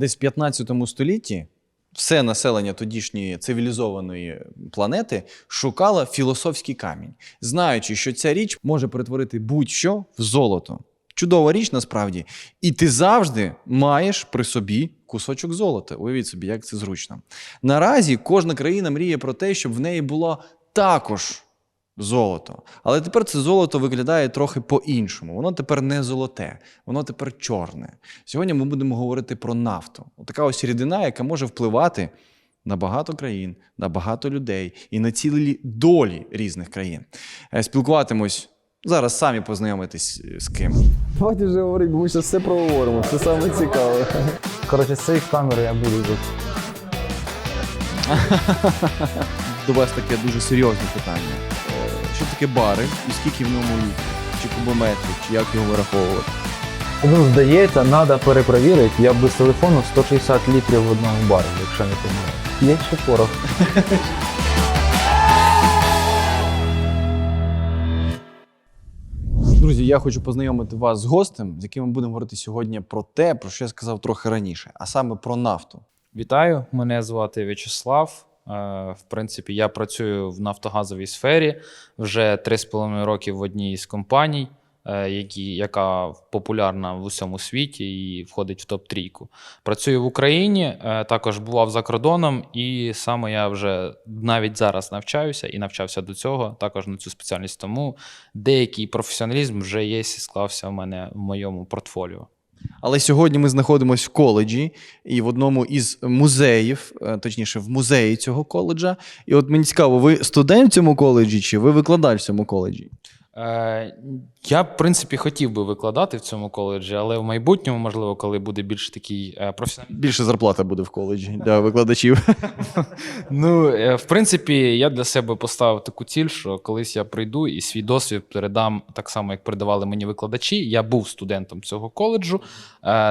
Десь в 15 столітті все населення тодішньої цивілізованої планети шукало філософський камінь, знаючи, що ця річ може перетворити будь-що в золото. Чудова річ насправді. І ти завжди маєш при собі кусочок золота. Уявіть собі, як це зручно. Наразі кожна країна мріє про те, щоб в неї було також золото. Але тепер це золото виглядає трохи по-іншому. Воно тепер не золоте, воно тепер чорне. Сьогодні ми будемо говорити про нафту. Така ось рідина, яка може впливати на багато країн, на багато людей і на цілі долі різних країн. Е, Спілкуватимось зараз самі познайомитись е, з ким. Давайте вже говорити, бо ми зараз все проговоримо, це саме цікаве. Коротше, з цієї камери я буду тут. До вас таке дуже серйозне питання. Що таке бари і скільки в ньому літрів? Чи кубометрів, чи як його вираховувати? Ну, здається, треба перепровірити. Я без телефону 160 літрів в одному барі, якщо не помиляю. Є ще порох. Друзі, я хочу познайомити вас з гостем, з яким ми будемо говорити сьогодні про те, про що я сказав трохи раніше, а саме про нафту. Вітаю, мене звати В'ячеслав. Е, В принципі, я працюю в нафтогазовій сфері вже 3,5 роки в одній із компаній, е, які, яка популярна в усьому світі і входить в топ-трійку. Працюю в Україні, е, також бував за кордоном, і саме я вже навіть зараз навчаюся і навчався до цього, також на цю спеціальність. Тому деякий професіоналізм вже є склався в мене в моєму портфоліо. Але сьогодні ми знаходимося в коледжі і в одному із музеїв, е, точніше, в музеї цього коледжа. І от мені цікаво, ви студент в цьому коледжі чи ви викладач в цьому коледжі? Е, я, в принципі, хотів би викладати в цьому коледжі, але в майбутньому, можливо, коли буде більш такий е, професіональний. Більше зарплата буде в коледжі для викладачів. Ну, е, в принципі, я для себе поставив таку ціль, що колись я прийду і свій досвід передам так само, як передавали мені викладачі. Я був студентом цього коледжу,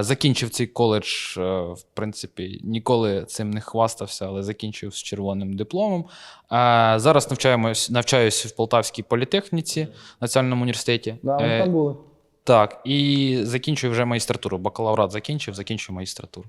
закінчив цей коледж, в принципі, ніколи цим не хвастався, але закінчив з червоним дипломом. Зараз навчаємось, навчаюсь в Полтавській політехніці, Національному університеті. Да, ми Е, там були. Так, і закінчую вже магістратуру. Бакалаврат закінчив, закінчую магістратуру.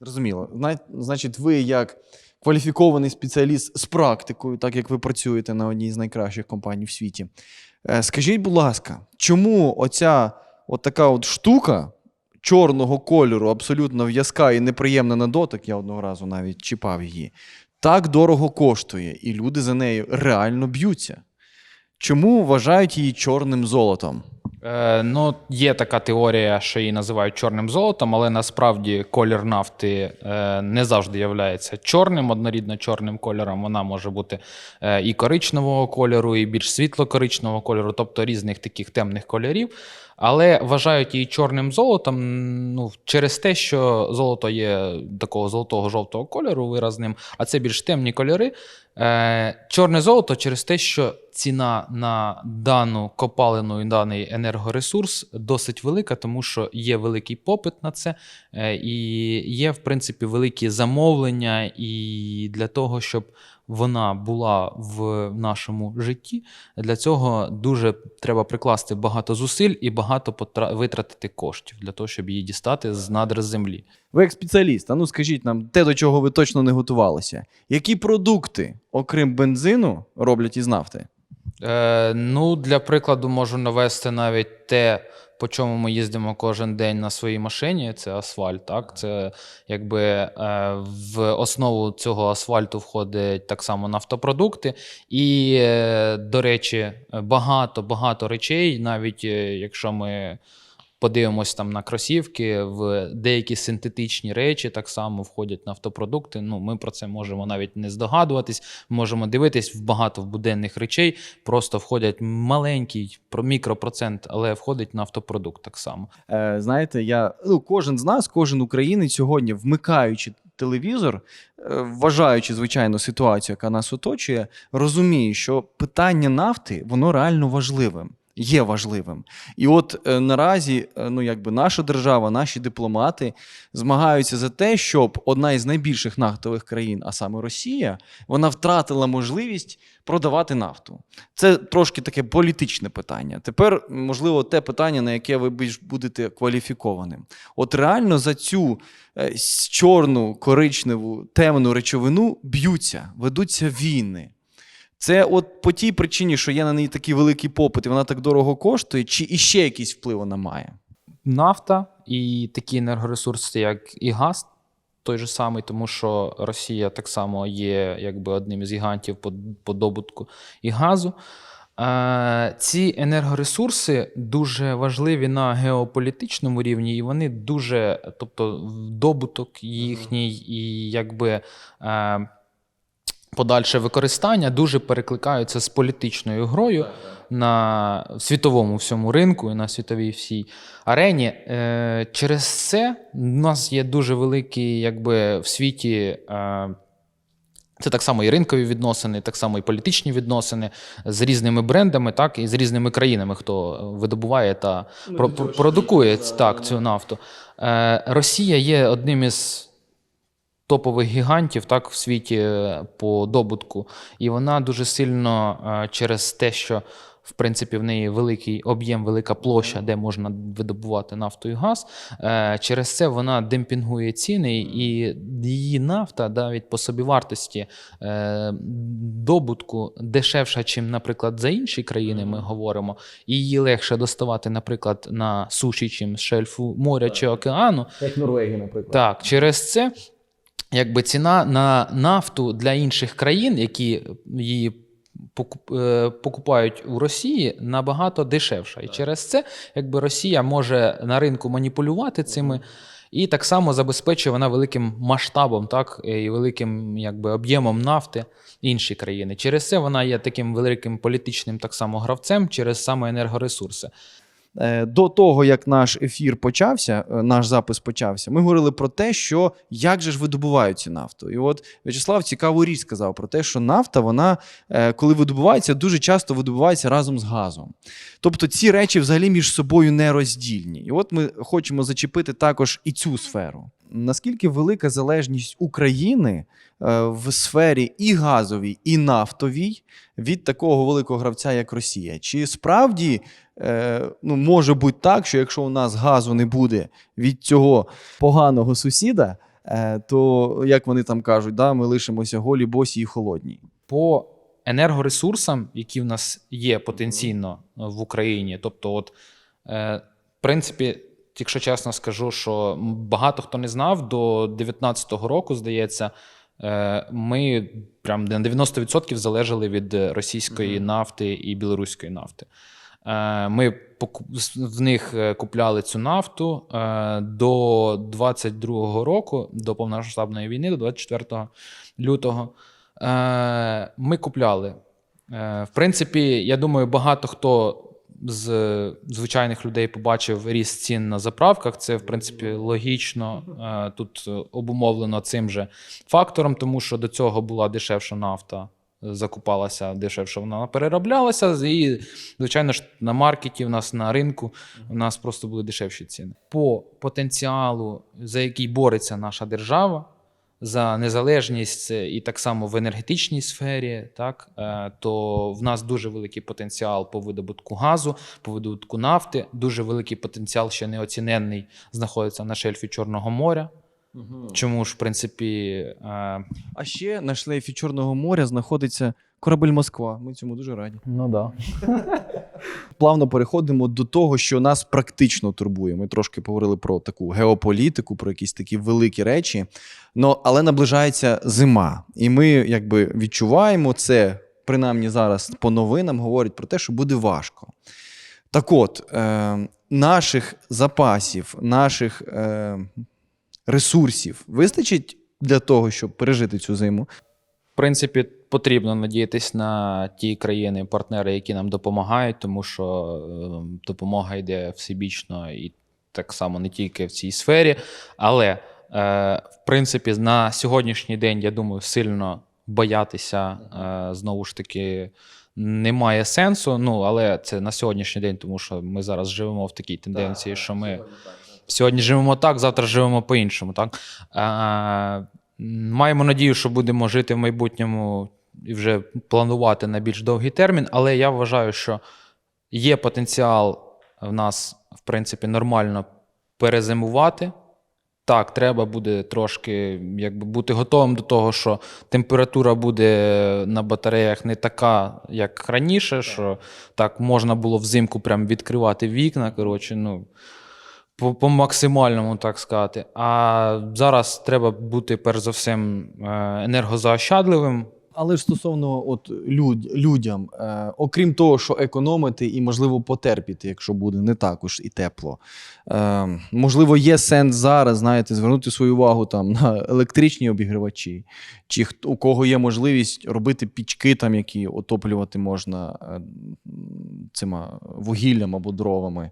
Зрозуміло. Значить, ви як кваліфікований спеціаліст з практикою, так як ви працюєте на одній з найкращих компаній в світі. Е, Скажіть, будь ласка, чому оця от така от штука чорного кольору, абсолютно в'язка і неприємна на дотик, я одного разу навіть чіпав її, так дорого коштує, і люди за нею реально б'ються? Чому вважають її чорним золотом? Е, ну, є така теорія, що її називають чорним золотом, але насправді колір нафти е, не завжди є чорним, однорідно чорним кольором. Вона може бути е, і коричневого кольору, і більш світло-коричневого кольору, тобто різних таких темних кольорів. Але вважають її чорним золотом ну, через те, що золото є такого золотого жовтого кольору виразним, а це більш темні кольори. Е, чорне золото через те, що ціна на дану копалину і даний енергоресурс досить велика, тому що є великий попит на це, е, і є, в принципі, великі замовлення. І для того, щоб вона була в нашому житті, для цього дуже треба прикласти багато зусиль і багато витратити коштів для того, щоб її дістати з надр землі. Ви як спеціаліст, а ну скажіть нам те, до чого ви точно не готувалися. Які продукти, окрім бензину, роблять із нафти? Е, ну, для прикладу, можу навести навіть те, по чому ми їздимо кожен день на своїй машині. Це асфальт. Так? Це якби е, в основу цього асфальту входить так само нафтопродукти. І, е, до речі, багато багато речей, навіть е, якщо ми. Подивимось там на кросівки, в деякі синтетичні речі так само входять нафтопродукти. Ну, ми про це можемо навіть не здогадуватись. Можемо дивитись в багато буденних речей. Просто входять маленький про мікропроцент, але входить нафтопродукт так само. Е, знаєте, я ну, кожен з нас, кожен українець сьогодні, вмикаючи телевізор, е, вважаючи звичайно ситуацію, яка нас оточує, розуміє, що питання нафти воно реально важливим. Є важливим. І от е, наразі, е, ну якби наша держава, наші дипломати змагаються за те, щоб одна із найбільших нафтових країн, а саме Росія, вона втратила можливість продавати нафту. Це трошки таке політичне питання. Тепер, можливо, те питання, на яке ви більш будете кваліфікованим. От реально за цю е, чорну, коричневу, темну речовину б'ються, ведуться війни. Це от по тій причині, що є на неї такий великий попит, і вона так дорого коштує, чи іще якийсь вплив вона має? нафта і такі енергоресурси, як і газ, той же самий, тому що Росія так само є якби одним із гігантів по, по добутку і газу. Е, ці енергоресурси дуже важливі на геополітичному рівні, і вони дуже, тобто, добуток їхній і якби. Подальше використання дуже перекликаються з політичною грою на світовому всьому ринку і на світовій всій арені. Е, через це в нас є дуже великий, якби в світі. Е, це так само і ринкові відносини, так само і політичні відносини з різними брендами, так і з різними країнами, хто видобуває та про- про- продукує так, цю нафту. Е, Росія є одним із топових гігантів так, в світі е, по добутку, і вона дуже сильно е, через те, що в принципі в неї великий об'єм, велика площа, де можна видобувати нафту і газ. е, Через це вона демпінгує ціни, і її нафта навіть по собівартості добутку дешевша, чим, наприклад, за інші країни ми говоримо, і її легше доставати, наприклад, на суші, чим шельфу моря чи океану. Як Норвегія, наприклад. Так, через це якби ціна на нафту для інших країн, які її е, покупають у Росії, набагато дешевша. І через це якби Росія може на ринку маніпулювати цими. І так само забезпечує вона великим масштабом, так і великим якби об'ємом нафти інші країни. Через це вона є таким великим політичним так само гравцем через саме енергоресурси. Е, До того, як наш ефір почався, е, наш запис почався, ми говорили про те, що як же ж видобувають цю нафту. І от В'ячеслав цікаву річ сказав про те, що нафта, вона, е, коли видобувається, дуже часто видобувається разом з газом. Тобто ці речі взагалі між собою нероздільні. І от ми хочемо зачепити також і цю сферу. Наскільки велика залежність України в сфері і газовій, і нафтовій від такого великого гравця, як Росія? Чи справді е, ну, може бути так, що якщо у нас газу не буде від цього поганого сусіда, е, то як вони там кажуть, да, ми лишимося голі, босі і холодні. по енергоресурсам, які в нас є потенційно в Україні. Тобто, от, е, в принципі, якщо чесно скажу, що багато хто не знав, до 2019 року, здається, е, ми прям на 90% залежали від російської нафти і білоруської нафти. Е, Ми в них е, купляли цю нафту е, до 22-го року, до повномасштабної війни, до 24 лютого. Ми купляли. В принципі, я думаю, багато хто з звичайних людей побачив ріст цін на заправках. Це, в принципі, логічно. Тут обумовлено цим же фактором, тому що до цього була дешевша нафта. Закупалася дешевше, вона перероблялася, і, звичайно ж, на маркеті, в нас на ринку, у нас просто були дешевші ціни. По потенціалу, за який бореться наша держава, за незалежність е, і так само в енергетичній сфері, так е, то в нас дуже великий потенціал по видобутку газу, по видобутку нафти. Дуже великий потенціал, ще неоціненний, знаходиться на шельфі Чорного моря. Чому ж, в принципі, е, А ще на шлейфі Чорного моря знаходиться корабель Москва. Ми цьому дуже раді. Ну да. Плавно переходимо до того, що нас практично турбує. Ми трошки поговорили про таку геополітику, про якісь такі великі речі. Но, але наближається зима, і ми якби відчуваємо це, принаймні зараз по новинам говорять про те, що буде важко. Так от, е, наших запасів, наших е, ресурсів вистачить для того, щоб пережити цю зиму. в принципі, потрібно надіятись на ті країни, партнери, які нам допомагають, тому що е, допомога йде всебічно і так само не тільки в цій сфері. Але, е, в принципі, на сьогоднішній день, я думаю, сильно боятися е, знову ж таки немає сенсу. Ну, але це на сьогоднішній день, тому що ми зараз живемо в такій тенденції, що ми сьогодні живемо так, завтра живемо по-іншому. Так? А, маємо надію, що будемо жити в майбутньому і вже планувати на більш довгий термін, але я вважаю, що є потенціал в нас, в принципі, нормально перезимувати. Так, треба буде трошки якби, бути готовим до того, що температура буде на батареях не така, як раніше, що так можна було взимку прям відкривати вікна. Коротше, ну, по, по максимальному, так сказати. А зараз треба бути, перш за все, енергозаощадливим. Але ж стосовно от люд, людям, е, окрім того, що економити і, можливо, потерпіти, якщо буде не так уж і тепло. Е, можливо, є сенс зараз, знаєте, звернути свою увагу там на електричні обігрівачі, чи хто- у кого є можливість робити пічки, там, які отоплювати можна е, цими вугіллям або дровами.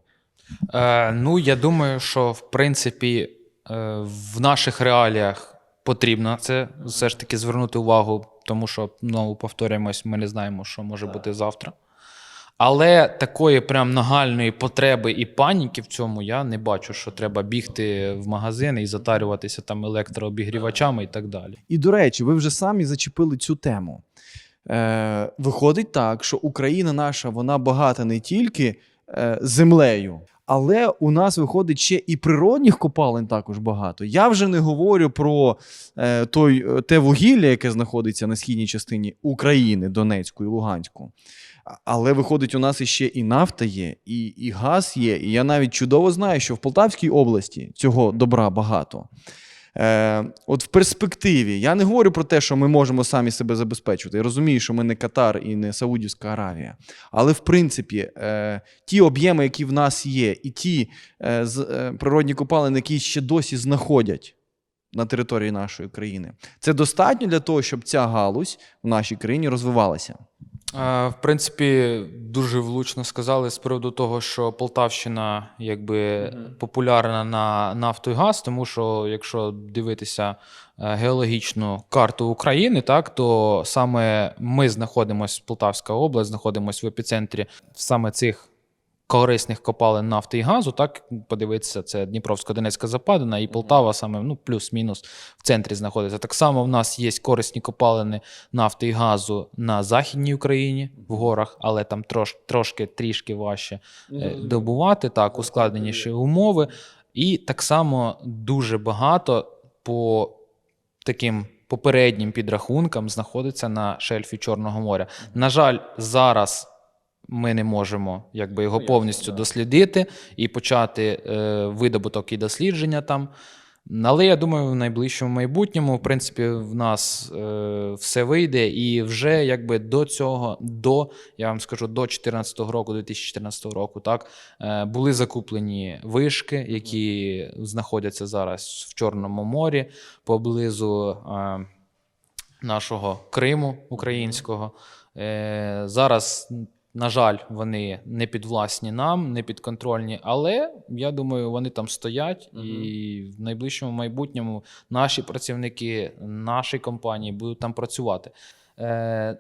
Е, ну, я думаю, що в принципі е, в наших реаліях потрібно це все ж таки звернути увагу, тому що знову повторюємось, ми не знаємо, що може бути завтра. Але такої прям нагальної потреби і паніки в цьому я не бачу, що треба бігти в магазини і затарюватися там електрообігрівачами і так далі. І до речі, ви вже самі зачепили цю тему. Е, виходить так, що Україна наша вона багата не тільки е, землею, але у нас виходить ще і природних копалин також багато. Я вже не говорю про е, той, е, те вугілля, яке знаходиться на східній частині України, Донецьку і Луганську. Але виходить, у нас іще і нафта є, і, і газ є. І я навіть чудово знаю, що в Полтавській області цього добра багато. Е, от в перспективі я не говорю про те, що ми можемо самі себе забезпечувати. Я розумію, що ми не Катар і не Саудівська Аравія. Але в принципі, е, ті об'єми, які в нас є, і ті е, з, е, природні копалини, які ще досі знаходять на території нашої країни, це достатньо для того, щоб ця галузь в нашій країні розвивалася. В принципі, дуже влучно сказали з приводу того, що Полтавщина якби популярна на нафту і газ, тому що якщо дивитися е, геологічну карту України, так то саме ми знаходимося, Полтавська область, знаходимося в епіцентрі саме цих корисних копалин нафти і газу. Так подивитися, це Дніпровсько-Донецька западина і Полтава саме ну плюс-мінус в центрі знаходиться. Так само в нас є корисні копалини нафти і газу на Західній Україні в горах, але там трош, трошки трішки важче е, добувати, так, ускладненіші умови. І так само дуже багато по таким попереднім підрахункам знаходиться на шельфі Чорного моря. На жаль, зараз. Ми не можемо якби, його повністю дослідити і почати е, видобуток і дослідження там. Але я думаю, в найближчому майбутньому, в принципі, в нас е, все вийде, і вже якби до цього, до я вам скажу, до 2014 року, 2014 року, так е, були закуплені вишки, які знаходяться зараз в Чорному морі поблизу е, нашого Криму українського. Е, зараз. На жаль, вони не підвласні нам, не підконтрольні, але я думаю, вони там стоять, і в найближчому майбутньому наші працівники, наші компанії будуть там працювати. Е,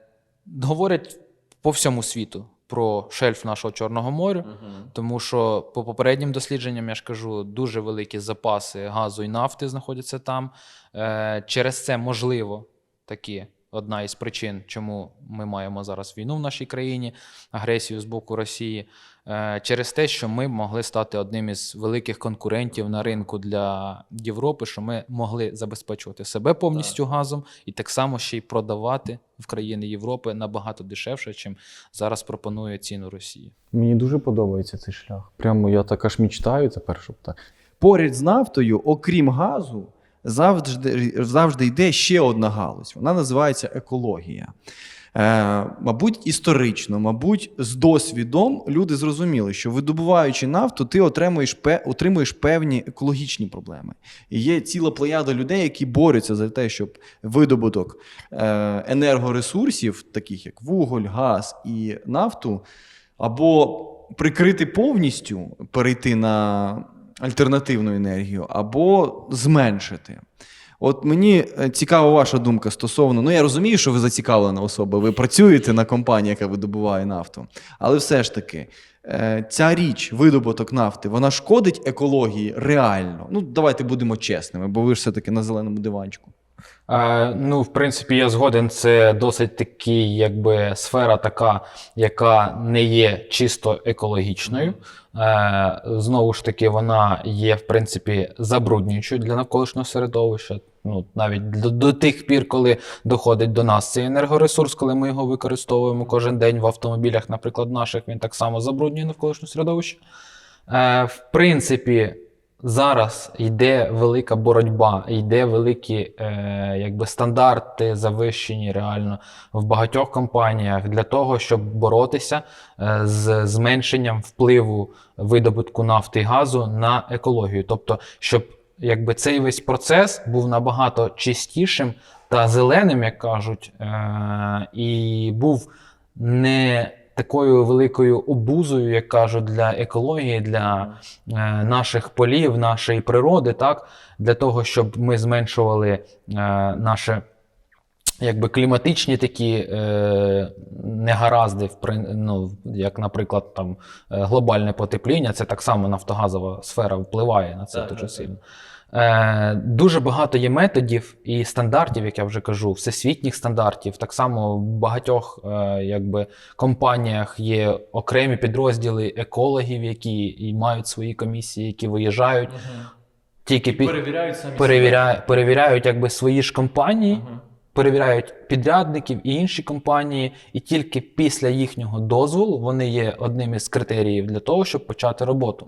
говорять по всьому світу про шельф нашого Чорного моря, тому що по попереднім дослідженням я ж кажу, дуже великі запаси газу і нафти знаходяться там. Е, через це можливо такі одна із причин, чому ми маємо зараз війну в нашій країні, агресію з боку Росії, е, через те, що ми могли стати одним із великих конкурентів на ринку для Європи, що ми могли забезпечувати себе повністю газом і так само ще й продавати в країни Європи набагато дешевше, чим зараз пропонує ціну Росії. Мені дуже подобається цей шлях. Прямо я так аж мічтаю тепер, щоб так. Поряд з нафтою, окрім газу, завжди, завжди йде ще одна галузь. Вона називається екологія. Е, мабуть, історично, мабуть, з досвідом люди зрозуміли, що видобуваючи нафту, ти отримуєш, отримуєш певні екологічні проблеми. І є ціла плеяда людей, які борються за те, щоб видобуток е, енергоресурсів, таких як вуголь, газ і нафту, або прикрити повністю, перейти на альтернативну енергію, або зменшити. От мені е, цікава ваша думка стосовно. Ну, я розумію, що ви зацікавлена особа, ви працюєте на компанії, яка видобуває нафту. Але все ж таки, е, ця річ, видобуток нафти, вона шкодить екології реально. Ну, давайте будемо чесними, бо ви ж все-таки на зеленому диванчику. Е, ну, в принципі, я згоден. Це досить таки, якби сфера така, яка не є чисто екологічною. Е, знову ж таки, вона є, в принципі, забруднюючою для навколишнього середовища. Ну, навіть до, до тих пір, коли доходить до нас цей енергоресурс, коли ми його використовуємо кожен день в автомобілях, наприклад, наших, він так само забруднює навколишнє середовище. Е, в принципі, зараз йде велика боротьба, йде великі е, якби стандарти завищені реально в багатьох компаніях для того, щоб боротися е, з зменшенням впливу видобутку нафти і газу на екологію. Тобто, щоб якби цей весь процес був набагато чистішим та зеленим, як кажуть, е, і був не такою великою обузою, як кажуть, для екології, для е, наших полів, нашої природи, так, для того, щоб ми зменшували е, наше. Якби кліматичні такі е, негаразди, в ну, як, наприклад, там е, глобальне потепління, це так само нафтогазова сфера впливає на це дуже сильно. Е, дуже багато є методів і стандартів, як я вже кажу, всесвітніх стандартів. Так само в багатьох е, якби, компаніях є окремі підрозділи екологів, які і мають свої комісії, які виїжджають. Тільки під... Перевіряють самі перевіряють, перевіряють якби, свої ж компанії, перевіряють підрядників і інші компанії, і тільки після їхнього дозволу вони є одним із критеріїв для того, щоб почати роботу.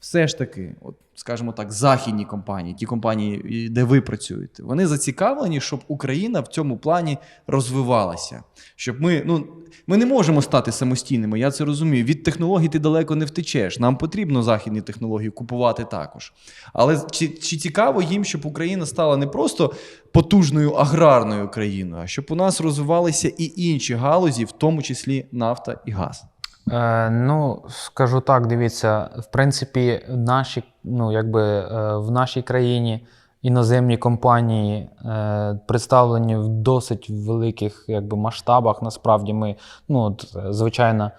все ж таки, от, скажімо так, західні компанії, ті компанії, де ви працюєте, вони зацікавлені, щоб Україна в цьому плані розвивалася. Щоб ми, ну, ми не можемо стати самостійними, я це розумію. Від технологій ти далеко не втечеш. Нам потрібно західні технології купувати також. Але чи, чи цікаво їм, щоб Україна стала не просто потужною аграрною країною, а щоб у нас розвивалися і інші галузі, в тому числі нафта і газ? Е, ну, скажу так, дивіться, в принципі, наші, ну, якби, е, в нашій країні іноземні компанії е, представлені в досить великих якби, масштабах. Насправді ми, ну, от, звичайно,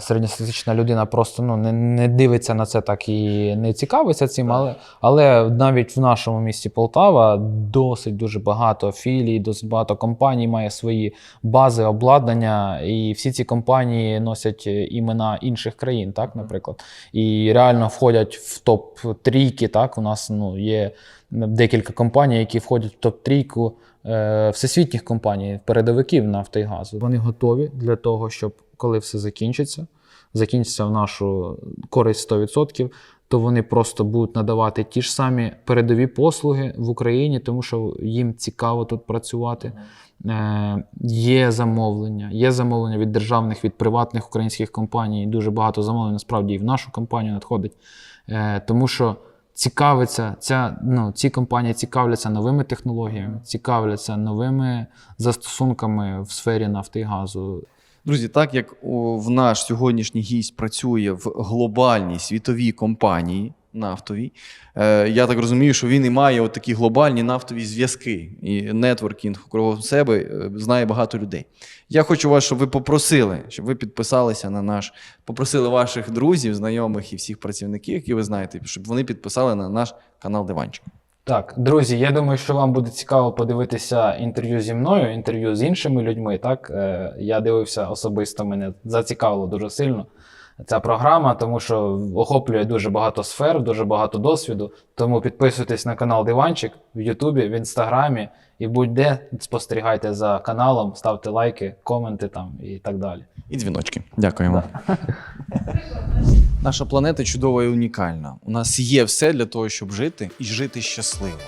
середньостатистична людина просто ну, не, не дивиться на це так і не цікавиться цим, але, але навіть в нашому місті Полтава досить дуже багато філій, досить багато компаній має свої бази, обладнання, і всі ці компанії носять е, імена інших країн, так, наприклад, і реально входять в топ трійки. Так, у нас ну, є декілька компаній, які входять в топ трійку е, всесвітніх компаній, передовиків нафти і газу. Вони готові для того, щоб коли все закінчиться, закінчиться в нашу користь 100%, то вони просто будуть надавати ті ж самі передові послуги в Україні, тому що їм цікаво тут працювати. Е, є замовлення, є замовлення від державних, від приватних українських компаній. Дуже багато замовлень насправді і в нашу компанію надходить. Е, тому що цікавиться ця, ну, ці компанії цікавляться новими технологіями, цікавляться новими застосунками в сфері нафти і газу. Друзі, так як в наш сьогоднішній гість працює в глобальній світовій компанії нафтовій, е, я так розумію, що він і має от такі глобальні нафтові зв'язки і нетворкінг кругом себе е, знає багато людей. Я хочу вас, щоб ви попросили, щоб ви підписалися на наш, попросили ваших друзів, знайомих і всіх працівників, які ви знаєте, щоб вони підписали на наш канал Диванчик. Так, друзі, я думаю, що вам буде цікаво подивитися інтерв'ю зі мною, інтерв'ю з іншими людьми. Так, Е, я дивився особисто, мене зацікавило дуже сильно ця програма, тому що охоплює дуже багато сфер, дуже багато досвіду. Тому підписуйтесь на канал Диванчик в Ютубі, в Інстаграмі і будь-де спостерігайте за каналом, ставте лайки, коменти там і так далі. І дзвіночки. Дякуємо. Наша планета чудова і унікальна. У нас є все для того, щоб жити і жити щасливо.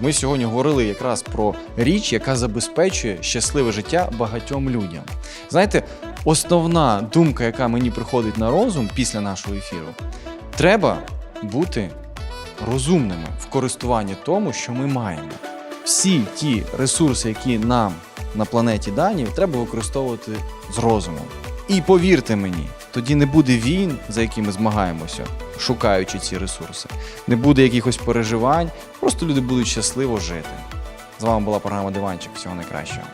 Ми сьогодні говорили якраз про річ, яка забезпечує щасливе життя багатьом людям. Знаєте, основна думка, яка мені приходить на розум після нашого ефіру, треба бути розумними в користуванні тому, що ми маємо. Всі ті ресурси, які нам на планеті дані, треба використовувати з розумом. І повірте мені, тоді не буде війн, за які ми змагаємося, шукаючи ці ресурси. Не буде якихось переживань, просто люди будуть щасливо жити. З вами була програма Диванчик. Всього найкращого.